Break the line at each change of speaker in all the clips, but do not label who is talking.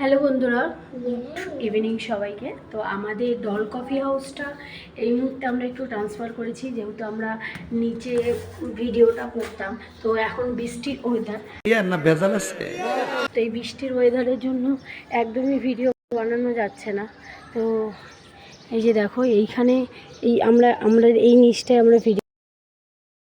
Hello বন্ধুরা evening সবাইকে। তো আমাদের ডল কফি হাউসটা এই মুহূর্তে আমরা একটু ট্রান্সফার করেছি যেহেতু আমরা নিচে ভিডিওটা করতাম। তো এখন বৃষ্টির ওয়েদার
না ভেজাল আছে।
তো এই বৃষ্টির ওয়েদারের জন্য একদমই ভিডিও বানানো যাচ্ছে না। তো এই যে দেখো এইখানে এই আমরা আমরা এই নিচটায় আমরা ভিডিও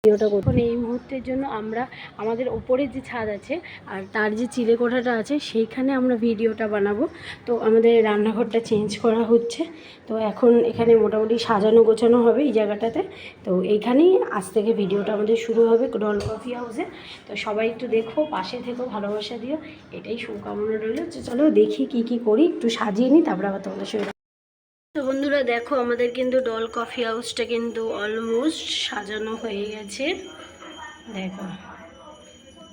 এখন এই মুহূর্তের জন্য আমরা আমাদের ওপরে যে ছাদ আছে আর তার যে চিলে কোঠাটা আছে সেইখানে আমরা ভিডিওটা বানাবো। তো আমাদের রান্নাঘরটা চেঞ্জ করা হচ্ছে। তো এখন এখানে মোটামুটি সাজানো গোছানো হবে এই জায়গাটাতে। তো এইখানেই আজ থেকে ভিডিওটা আমাদের শুরু হবে ডল কফি হাউসে। তো সবাই একটু দেখো, পাশে থেকো, ভালোবাসা দিও। এটাই শুভকামনা রইল। চলো দেখি কি কি করি, একটু সাজিয়ে নিই, তারপরে আবার তোমাদের সঙ্গে তো বন্ধুরা দেখো, আমাদের কিন্তু ডল কফি হাউসটা কিন্তু অলমোস্ট সাজানো হয়ে গেছে। দেখো,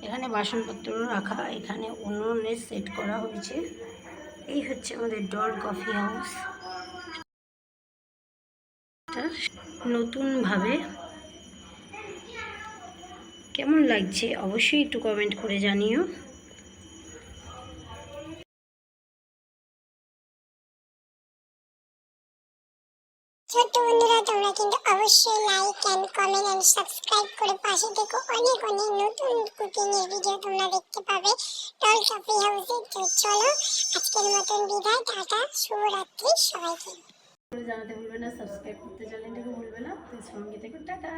এখানে বাসনপত্র রাখা, এখানে উনুনে সেট করা হয়েছে। এই হচ্ছে আমাদের ডল কফি হাউস নতুনভাবে। কেমন লাগছে? অবশ্যই একটু কমেন্ট করে জানিও।
ছোট্ট বন্ধুরা, তোমরা কিন্তু অবশ্যই like and comment and subscribe করে পাশে থেকে। অনেক অনেক নতুন কুকিং এর ভিডিও তোমরা দেখতে পাবে। টল কফি হাউসে তো চলো, আজকের মতন বিদায়। টাটা, শুভরাত্রি সবাইকে।
জানাতে ভুলবে না সাবস্ক্রাইব করতে চ্যানেলটাকে ভুলবে না। তো সঙ্গে থেকে, টাটা।